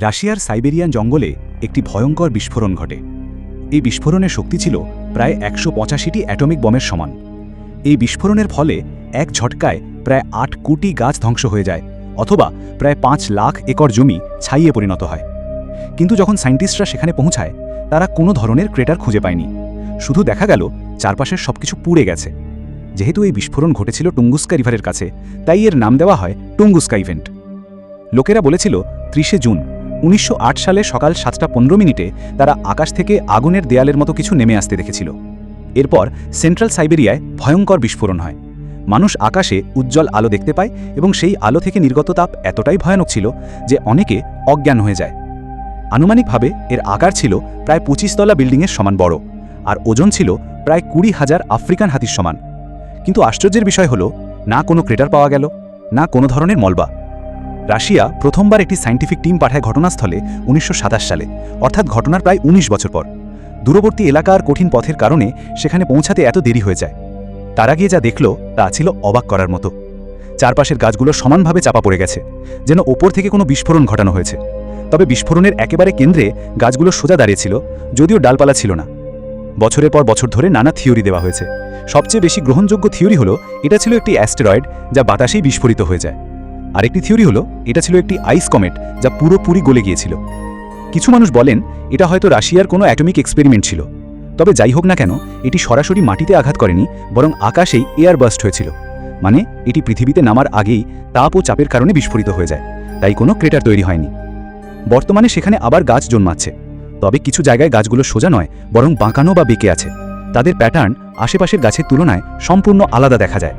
রাশিয়ার সাইবেরিয়ান জঙ্গলে একটি ভয়ঙ্কর বিস্ফোরণ ঘটে। এই বিস্ফোরণের শক্তি ছিল প্রায় একশো পঁচাশিটি অ্যাটমিক বমের সমান। এই বিস্ফোরণের ফলে এক ঝটকায় প্রায় আট কোটি গাছ ধ্বংস হয়ে যায় অথবা প্রায় পাঁচ লাখ একর জমি ছাইয়ে পরিণত হয়। কিন্তু যখন সায়েন্টিস্টরা সেখানে পৌঁছায়, তারা কোনো ধরনের ক্রেটার খুঁজে পায়নি। শুধু দেখা গেল চারপাশের সবকিছু পুড়ে গেছে। যেহেতু এই বিস্ফোরণ ঘটেছিল টুঙ্গুস্কা রিভারের কাছে, তাই এর নাম দেওয়া হয় টুঙ্গুস্কা ইভেন্ট। লোকেরা বলেছিল ত্রিশে জুন উনিশশো আট সালে সকাল সাতটা পনেরো মিনিটে তারা আকাশ থেকে আগুনের দেয়ালের মতো কিছু নেমে আসতে দেখেছিল। এরপর সেন্ট্রাল সাইবেরিয়ায় ভয়ঙ্কর বিস্ফোরণ হয়। মানুষ আকাশে উজ্জ্বল আলো দেখতে পায় এবং সেই আলো থেকে নির্গত তাপ এতটাই ভয়ানক ছিল যে অনেকে অজ্ঞান হয়ে যায়। আনুমানিকভাবে এর আকার ছিল প্রায় পঁচিশ তলা বিল্ডিংয়ের সমান বড় আর ওজন ছিল প্রায় কুড়ি হাজার আফ্রিকান হাতির সমান। কিন্তু আশ্চর্যের বিষয় হল, না কোনো ক্রেটার পাওয়া গেল, না কোনো ধরনের মলবা। রাশিয়া প্রথমবার একটি সায়েন্টিফিক টিম পাঠায় ঘটনাস্থলে উনিশশো সাতাশ সালে, অর্থাৎ ঘটনার প্রায় ১৯ বছর পর। দূরবর্তী এলাকার কঠিন পথের কারণে সেখানে পৌঁছাতে এত দেরি হয়ে যায়। তারা গিয়ে যা দেখল, তা ছিল অবাক করার মতো। চারপাশের গাছগুলো সমানভাবে চাপা পড়ে গেছে, যেন ওপর থেকে কোনো বিস্ফোরণ ঘটানো হয়েছে। তবে বিস্ফোরণের একেবারে কেন্দ্রে গাছগুলো সোজা দাঁড়িয়েছিল যদিও ডালপালা ছিল না। বছরের পর বছর ধরে নানা থিওরি দেওয়া হয়েছে। সবচেয়ে বেশি গ্রহণযোগ্য থিওরি হলো, এটা ছিল একটি অ্যাস্টেরয়েড যা বাতাসেই বিস্ফোরিত হয়ে যায়। আরেকটি থিওরি হলো, এটা ছিল একটি আইস কমেট যা পুরোপুরি গলে গিয়েছিল। কিছু মানুষ বলেন, এটা হয়তো রাশিয়ার কোনো অ্যাটমিক এক্সপেরিমেন্ট ছিল। তবে যাই হোক না কেন, এটি সরাসরি মাটিতে আঘাত করেনি, বরং আকাশেই এয়ার বাস্ট হয়েছিল। মানে এটি পৃথিবীতে নামার আগেই তাপ ও চাপের কারণে বিস্ফোরিত হয়ে যায়, তাই কোনো ক্রেটার তৈরি হয়নি। বর্তমানে সেখানে আবার গাছ জন্মাচ্ছে। তবে কিছু জায়গায় গাছগুলো সোজা নয়, বরং বাঁকানো বা বেঁকে আছে। তাদের প্যাটার্ন আশেপাশের গাছের তুলনায় সম্পূর্ণ আলাদা দেখা যায়।